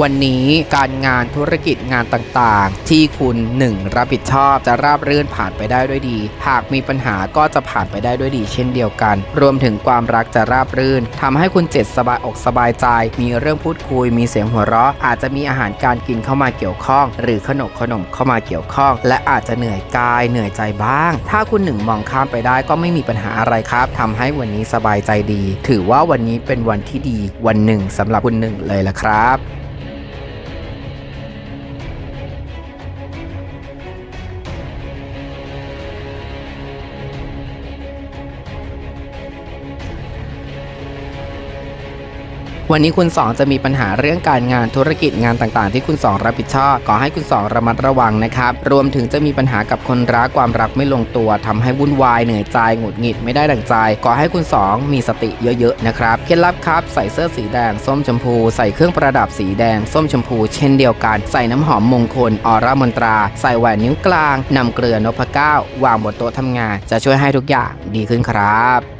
วันนี้การงานธุรกิจงานต่างๆ ที่คุณ 1. รับผิดชอบจะราบรื่นผ่านไปได้ด้วยดี หากมีปัญหาก็จะผ่านไปได้ด้วยดี เช่นเดียวกัน รวมถึงความรักจะราบรื่นทำให้คุณเจ็ดสบายอกสบายใจ มีเรื่องพูดคุย มีเสียงหัวเราะ อาจจะมีอาหารการกินเข้ามาเกี่ยวข้อง หรือขนมขนมเข้ามาเกี่ยวข้อง และอาจจะเหนื่อยกายเหนื่อยใจบ้าง ถ้าคุณหนึ่งมองข้ามไปได้ก็ไม่มีปัญหาอะไรครับทำให้วันนี้สบายใจดี ถือว่าวันนี้เป็นวันที่ดีวันหนึ่งสำหรับคุณหนึ่งเลยละครับ วันนี้คุณ2จะมีปัญหาเรื่องการงานธุรกิจงานต่างๆ ที่คุณ2รับผิดชอบขอให้คุณ2ระมัดระวังนะครับรวมถึงจะมีปัญหากับคนรักความรักไม่ลงตัวทำให้วุ่นวายเหนื่อยใจหงุดหงิดไม่ได้ดังใจขอให้คุณ2มีสติเยอะๆนะครับเคล็ดลับครับใส่เสื้อสีแดงส้มชมพูใส่เครื่องประดับสีแดงส้มชมพู เช่นเดียวกัน ใส่น้ำหอมมงคลออร่ามนตรา ใส่แหวนนิ้วกลางนำเกลือนพเก้าวางบนโต๊ะทำงาน จะช่วยให้ทุกอย่างดีขึ้นครับ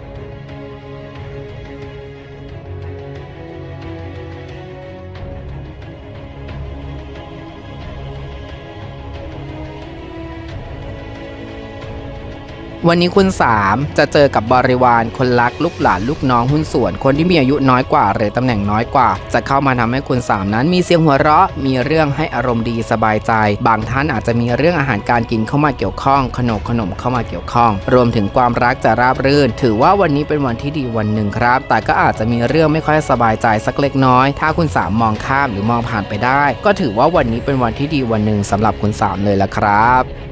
วันนี้คุณ 3 จะเจอกับบริวารคนรักลูกหลานลูกน้องหุ้นส่วน คนที่มีอายุน้อยกว่า หรือตำแหน่งน้อยกว่า จะเข้ามาทำให้คุณ 3 นั้นมีเสียงหัวเราะ มีเรื่องให้อารมณ์ดีสบายใจ บางท่านอาจจะมีเรื่องอาหารการกินเข้ามาเกี่ยวข้อง ขนมขนมเข้ามาเกี่ยวข้อง รวมถึงความรักจะราบรื่น ถือว่าวันนี้เป็นวันที่ดีวันหนึ่งครับ แต่ก็อาจจะมีเรื่องไม่ค่อยสบายใจสักเล็กน้อย ถ้าคุณ 3 มองข้ามหรือมองผ่านไปได้ ก็ถือว่าวันนี้เป็นวันที่ดีวันหนึ่งสำหรับคุณ 3 เลยละครับ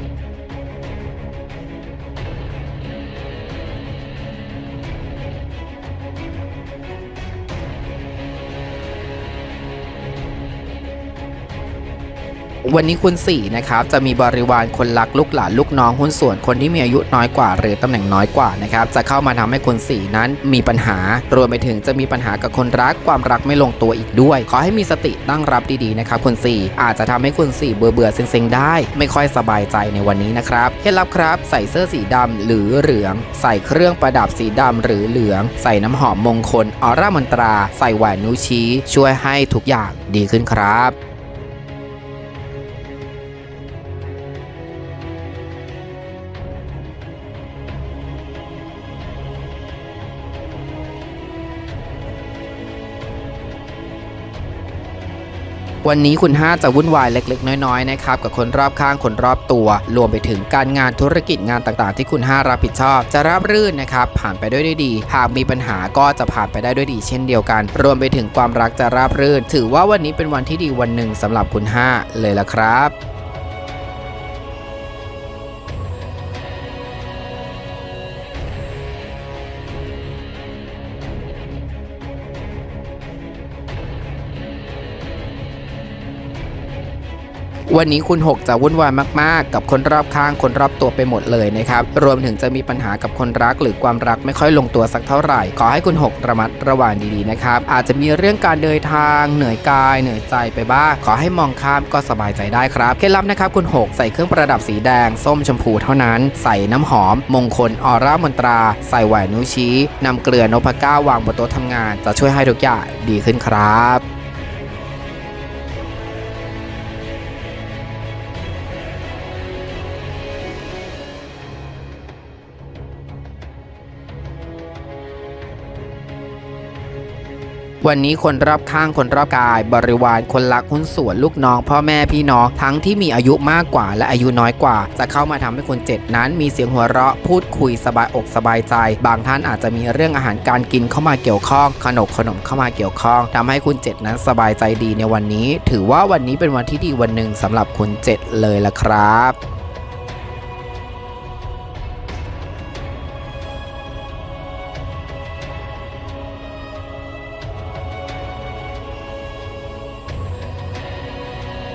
วันนี้คุณ4นะครับจะมีบริวารคนรักลูกหลานลูกน้องหุ้นส่วนคนที่มีอายุน้อยกว่า หรือตำแหน่งน้อยกว่านะครับจะเข้ามาทำให้คุณ4นั้นมีปัญหารวมไปถึงจะมีปัญหากับคนรักความรักไม่ลงตัวอีกด้วย ขอให้มีสติตั้งรับดีๆนะครับคุณ4อาจจะทำให้คุณ4เบื่อเบื่อเซ็งๆได้ ไม่ค่อยสบายใจในวันนี้นะครับเคล็ดลับครับ ใส่เสื้อสีดำหรือเหลือง ใส่เครื่องประดับสีดำหรือเหลือง ใส่น้ำหอมมงคลออร่ามนตรา ใส่แหวนนิ้วชี้ ช่วยให้ทุกอย่างดีขึ้นครับ วันนี้คุณ5จะวุ่นวายเล็ก ๆ น้อยๆนะครับกับคนรอบข้างคนรอบตัว รวมไปถึงการงานธุรกิจงานต่างๆ ที่คุณ5รับผิดชอบ จะราบรื่นนะครับผ่านไปด้วยดี หากมีปัญหาก็จะผ่านไปได้ด้วยดี เช่นเดียวกัน รวมไปถึงความรักจะราบรื่น ถือว่าวันนี้เป็นวันที่ดีวันหนึ่งสำหรับคุณ5เลยละครับ วันนี้คุณ 6 จะวุ่นวายมากๆ กับคนรอบข้างคนรอบตัวไปหมดเลยนะครับ รวมถึงจะมีปัญหากับคนรักหรือความรักไม่ค่อยลงตัวสักเท่าไหร่ ขอให้คุณ 6 ระมัดระวังดีๆนะครับ อาจจะมีเรื่องการเดินทาง เหนื่อยกาย เหนื่อยใจไปบ้าง ขอให้มองข้ามก็สบายใจได้ครับ เคล็ดลับนะครับคุณ 6 ใส่เครื่องประดับสีแดง ส้มชมพูเท่านั้น ใส่น้ำหอม มงคลออร่ามนตรา ใส่แหวนนิ้วชี้นำเกลือนพก้าวางบนโต๊ะทำงาน จะช่วยให้ทุกอย่างดีขึ้นครับ วันนี้คนรอบข้างคนรอบกาย บริวารคนรักหุ้นส่วนลูกน้อง พ่อแม่พี่น้องทั้งที่มีอายุมากกว่า และอายุน้อยกว่า จะเข้ามาทำให้คนเจ็ดนั้น มีเสียงหัวเราะพูดคุยสบายอกสบายใจ บางท่านอาจจะมีเรื่องอาหารการกินเข้ามาเกี่ยวข้องขนมขนมเข้ามาเกี่ยวข้องทำให้คุณเจ็ดนั้นสบายใจดีในวันนี้ ถือว่าวันนี้เป็นวันที่ดีวันหนึ่งสำหรับคุณเจ็ดเลยละครับ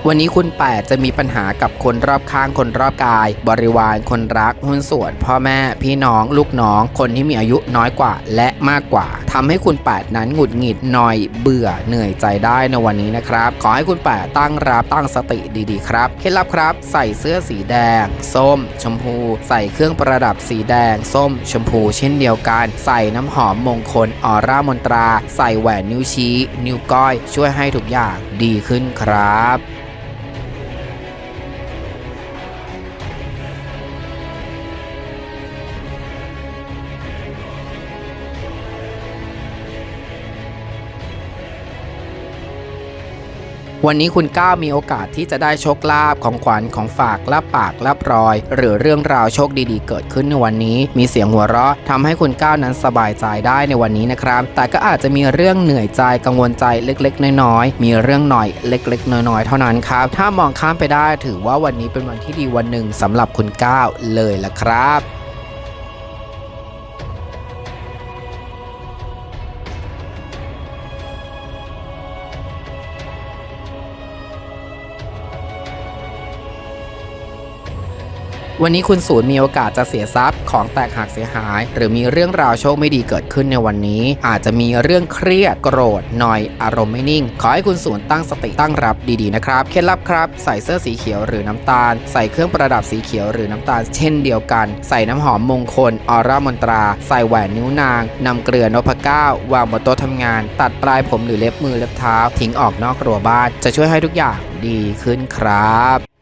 วันนี้คุณ8จะมีปัญหากับคนรอบข้างคนรอบกาย บริวารคนรักหุ้นส่วน พ่อแม่พี่น้อง ลูกน้อง คนที่มีอายุน้อยกว่าและมากกว่าทำให้คุณ8นั้นหงุดหงิดหน่อยเบื่อเหนื่อยใจได้ในวันนี้นะครับ ขอให้คุณ8ตั้งรับตั้งสติดีๆครับเคล็ดลับครับ ใส่เสื้อสีแดง ส้ม ชมพู ใส่เครื่องประดับสีแดง ส้ม ชมพูเช่นเดียวกัน ใส่น้ำหอมมงคลออร่ามนตรา ใส่แหวนนิ้วชี้ นิ้วก้อย ช่วยให้ทุกอย่างดีขึ้นครับ วันนี้คุณก้าวมีโอกาสที่จะได้โชคลาภของขวัญของฝากลาบปากลาบรอย หรือเรื่องราวโชคดีๆ เกิดขึ้นในวันนี้ มีเสียงหัวเราะทำให้คุณก้าวนั้นสบายใจได้ในวันนี้นะครับ แต่ก็อาจจะมีเรื่องเหนื่อยใจกังวลใจเล็กๆ น้อยๆมีเรื่องหน่อยเล็ก ๆ น้อยๆ เท่านั้นครับ ถ้ามองข้ามไปได้ถือว่าวันนี้เป็นวันที่ดีวันหนึ่งสำหรับคุณก้าวเลยละครับ วันนี้คุณศูนย์มีโอกาสจะเสียทรัพย์ ของแตกหักเสียหาย หรือมีเรื่องราวโชคไม่ดีเกิดขึ้นในวันนี้ อาจจะมีเรื่องเครียดโกรธหน่อยอารมณ์ไม่นิ่ง ขอให้คุณศูนย์ตั้งสติตั้งรับดีๆนะครับเคล็ดลับครับ ใส่เสื้อสีเขียวหรือน้ำตาล ใส่เครื่องประดับสีเขียวหรือน้ำตาล เช่นเดียวกัน ใส่น้ำหอมมงคลออร่ามนตรา ใส่แหวนนิ้วนางนำเกลือนพเก้าวางบนโต๊ะทำงาน ตัดปลายผมหรือเล็บมือเล็บเท้า ทิ้งออกนอกรั้วบ้านจะช่วยให้ทุกอย่างดีขึ้นครับ